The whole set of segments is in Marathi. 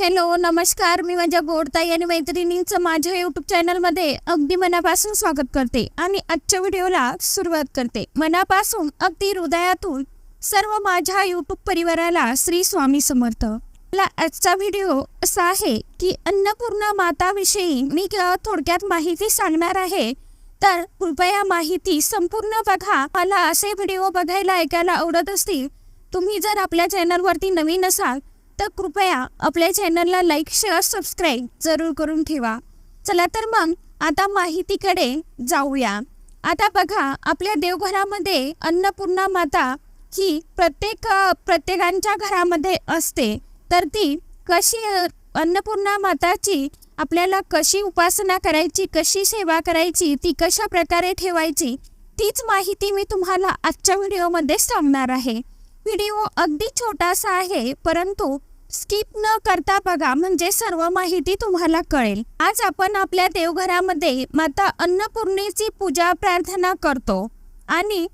हॅलो नमस्कार. मी माझ्या गोडताई आणि मैत्रिणींचं माझ्या यूट्यूब चॅनलमध्ये अगदी मनापासून स्वागत करते आणि आजच्या व्हिडिओला सुरुवात करते. मनापासून अगदी हृदयातून सर्व माझ्या यूट्यूब परिवाराला श्री स्वामी समर्थ. मला आजचा व्हिडिओ असा आहे की अन्नपूर्णा माताविषयी मी थोडक्यात माहिती सांगणार आहे. तर कृपया माहिती संपूर्ण बघा. मला असे व्हिडिओ बघायला ऐकायला आवडत असतील तुम्ही जर आपल्या चॅनलवरती नवीन असाल तर कृपया आपल्या चॅनलला लाईक शेअर सबस्क्राईब जरूर करून ठेवा. चला तर मग आता माहितीकडे जाऊया. आता बघा आपल्या देवघरामध्ये अन्नपूर्णा माता ही प्रत्येक प्रत्येकांच्या घरामध्ये असते. तर ती कशी अन्नपूर्णा माताची आपल्याला कशी उपासना करायची कशी सेवा करायची ती कशा प्रकारे ठेवायची तीच माहिती मी तुम्हाला आजच्या व्हिडिओमध्ये सांगणार आहे. व्हिडिओ अगदी छोटासा आहे परंतु स्किप न करता बघा म्हणजे सर्व माहिती तुम्हाला कळेल. आज आपण आपल्या देवघरामध्ये माता अन्नपूर्णेची पूजा प्रार्थना करतो. आणि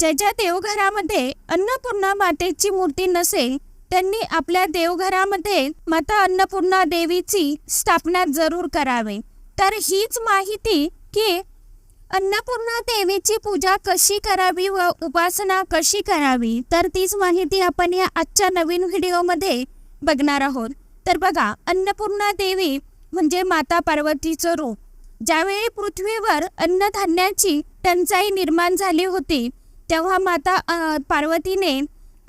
ज्याच्या देवघरामध्ये अन्नपूर्णा मातेची मूर्ती नसेल त्यांनी आपल्या देवघरामध्ये माता अन्नपूर्णा देवीची स्थापना जरूर करावे. तर हीच माहिती की अन्नपूर्णा देवीची पूजा कशी करावी व उपासना कशी करावी तर तीच माहिती आपण या आजच्या नवीन व्हिडिओमध्ये बघणार आहोत. तर बघा अन्नपूर्णा देवी म्हणजे माता पार्वतीचं रूप. ज्यावेळी पृथ्वीवर अन्नधान्याची टंचाई निर्माण झाली होती तेव्हा माता पार्वतीने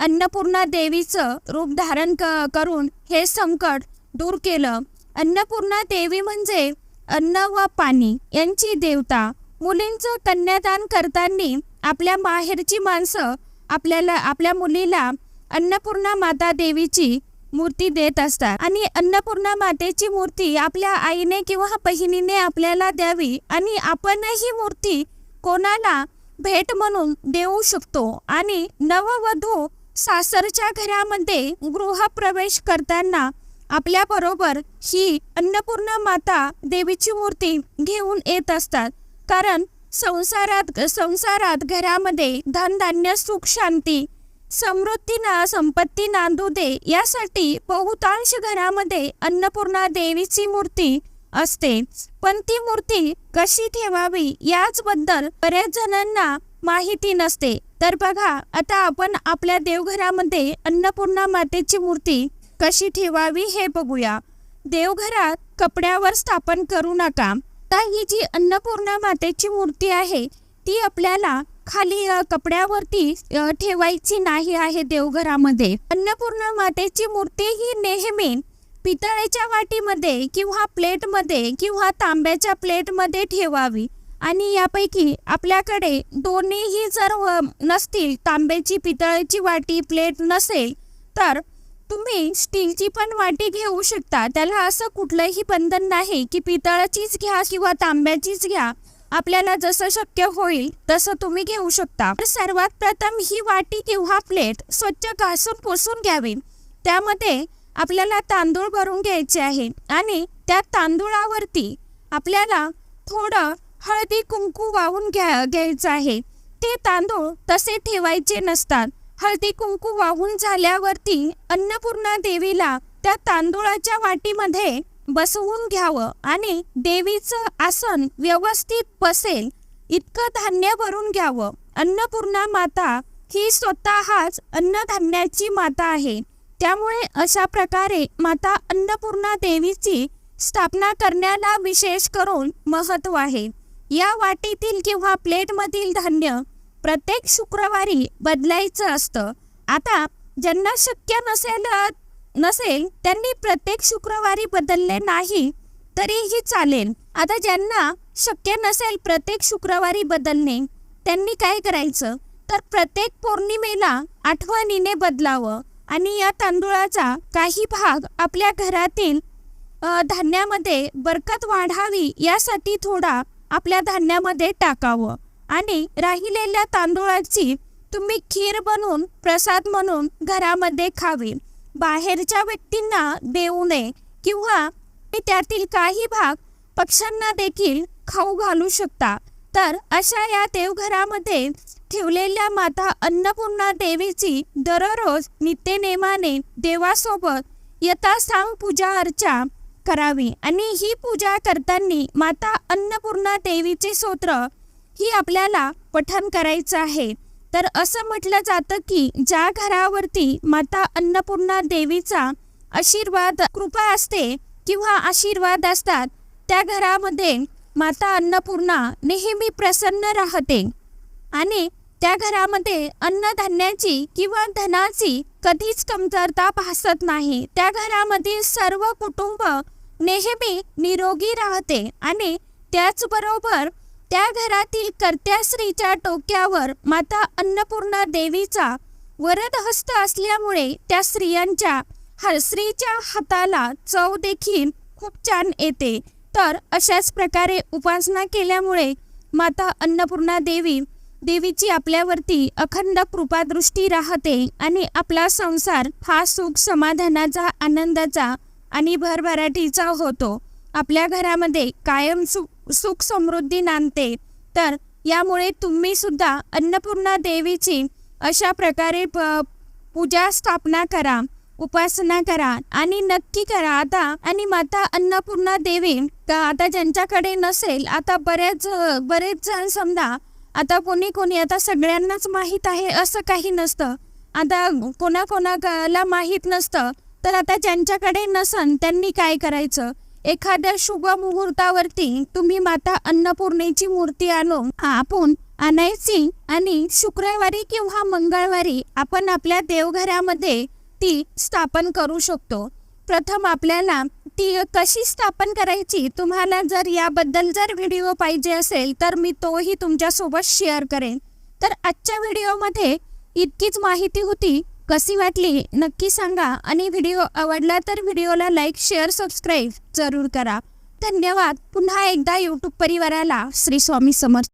अन्नपूर्णा देवीचं रूप धारण क करून हे संकट दूर केलं. अन्नपूर्णा देवी म्हणजे अन्न व पाणी यांची देवता. मुलींचं कन्यादान करताना आपल्या माहेरची माणसं आपल्याला आपल्या मुलीला अन्नपूर्णा माता देवीची मूर्ती देत असतात. आणि अन्नपूर्णा मातेची मूर्ती आपल्या आईने किंवा बहिणीने आपल्याला द्यावी आणि आपण ही मूर्ती कोणाला भेट म्हणून देऊ शकतो. आणि नववधू सासरच्या घरामध्ये गृहप्रवेश करताना आपल्या बरोबर ही अन्नपूर्णा माता देवीची मूर्ती घेऊन येत असतात. कारण संसारात संसारात घरामध्ये धनधान्य सुख शांती समृद्धी ना संपत्ती नांदू दे यासाठी बहुतांश घरामध्ये अन्नपूर्णा देवीची मूर्ती असते पण ती मूर्ती कशी ठेवावी याचबद्दल बऱ्याच जणांना माहिती नसते. तर बघा आता आपण आपल्या देवघरामध्ये अन्नपूर्णा मातेची मूर्ती कशी ठेवावी हे बघूया. देवघरात कपड्यावर स्थापन करू नका. तर ही जी अन्नपूर्णा मातेची मूर्ती आहे ती आपल्याला खाली कपड्यावरती ठेवायची नाही आहे देवघरामध्ये. अन्नपूर्णा मातेची मूर्ती ही नेहमी पितळेच्या वाटीमध्ये किंवा प्लेटमध्ये किंवा तांब्याच्या प्लेटमध्ये ठेवावी. आणि यापैकी आपल्याकडे दोन्हीही जर नसतील तांब्याची पितळेची वाटी प्लेट नसेल तर तुम्ही स्टीलची पण वाटी घेऊ शकता. त्याला असं कुठलंही बंधन नाही की पितळाचीच घ्या किंवा तांब्याचीच घ्या. आपल्याला जसं शक्य होईल तसं तुम्ही घेऊ शकता. तर सर्वात प्रथम ही वाटी किंवा प्लेट स्वच्छ घासून पुसून घ्यावी. त्यामध्ये आपल्याला तांदूळ भरून घ्यायचे आहे आणि त्या तांदूळावरती आपल्याला थोडं हळदी कुंकू वाहून घ्या घ्यायचं आहे. ते तांदूळ तसे ठेवायचे नसतात. हळदी कुंकू वाहून झाल्यावरती अन्नपूर्णा देवीला त्या तांदूळाच्या वाटीमध्ये बसवून घ्यावं आणि देवीचं आसन व्यवस्थित बसेल इतकं धान्य भरून घ्यावं. अन्नपूर्णा माता ही स्वतःच अन्नधान्याची माता आहे. त्यामुळे अशा प्रकारे माता अन्नपूर्णा देवीची स्थापना करण्याला विशेष करून महत्त्व आहे. या वाटीतील किंवा प्लेटमधील धान्य प्रत्येक शुक्रवारी बदलायचं असतं. आता ज्यांना शक्य नसेल नसेल त्यांनी प्रत्येक शुक्रवारी बदलले नाही तरीही चालेल. आता ज्यांना शक्य नसेल प्रत्येक शुक्रवारी बदलणे त्यांनी काय करायचं? तर प्रत्येक पौर्णिमेला आठवणीने बदलावं आणि या तांदूळाचा काही भाग आपल्या घरातील धान्यामध्ये बरकत वाढावी यासाठी थोडा आपल्या धान्यामध्ये टाकावं. आणि राहिलेल्या तांदूळाची तुम्ही खीर बनवून प्रसाद म्हणून घरामध्ये खावी. बाहेरच्या व्यक्तींना देऊ नये किंवा त्यातील काही भाग पक्ष्यांना देखील खाऊ घालू शकता. तर अशा या देवघरामध्ये ठेवलेल्या माता अन्नपूर्णा देवीची दररोज नित्यनेमाने देवासोबत यथासांग पूजा अर्चा करावी. आणि ही पूजा करताना माता अन्नपूर्णा देवीचे स्तोत्र ही आपल्याला पठण करायचं आहे. तर असं म्हटलं जातं की ज्या घरावरती माता अन्नपूर्णा देवीचा आशीर्वाद कृपा असते किंवा आशीर्वाद असतात त्या घरामध्ये माता अन्नपूर्णा नेहमी प्रसन्न राहते. आणि त्या घरामध्ये अन्नधान्याची किंवा धनाची कधीच कमतरता भासत नाही. त्या घरामधील सर्व कुटुंब नेहमी निरोगी राहते आणि त्याचबरोबर त्या घरातील कर्त्या स्त्रीच्या टोक्यावर माता अन्नपूर्णा देवीचा वरद हस्त असल्यामुळे त्या स्त्रियांच्या हा स्त्रीच्या हाताला चव देखील खूप छान येते. तर अशाच प्रकारे उपासना केल्यामुळे माता अन्नपूर्णा देवी देवीची आपल्यावरती अखंड कृपादृष्टी राहते आणि आपला संसार हा सुख समाधानाचा आनंदाचा आणि भरभराटीचा होतो. आपल्या घरामध्ये कायम सुख सुख समृद्धी नांदते. तर यामुळे तुम्ही सुद्धा अन्नपूर्णा देवीची अशा प्रकारे प पूजा स्थापना करा उपासना करा आणि नक्की करा. आता आणि माता अन्नपूर्णा देवी आता ज्यांच्याकडे नसेल आता बऱ्याच बरेच जण समजा आता कोणी कोणी आता सगळ्यांनाच माहीत आहे असं काही नसतं. आता कोणाकोणाला माहीत नसतं. तर आता ज्यांच्याकडे नसन त्यांनी काय करायचं? एखाद्या शुभ मुहूर्तावरती तुम्ही माता अन्नपूर्णेची मूर्ती आणून आपण आणायची आणि शुक्रवारी किंवा मंगळवारी आपण आपल्या देवघरामध्ये ती स्थापन करू शकतो. प्रथम आपल्याला ती कशी स्थापन करायची? तुम्हाला जर याबद्दल जर व्हिडिओ पाहिजे असेल तर मी तोही तुमच्यासोबत शेअर करेन. तर आजच्या व्हिडिओमध्ये इतकीच माहिती होती. कशी वाटली नक्की सांगा. आणि व्हिडिओ आवडला तर व्हिडिओला लाईक शेअर सबस्क्राईब जरूर करा. धन्यवाद. पुन्हा एकदा यूट्यूब परिवाराला श्री स्वामी समर्थ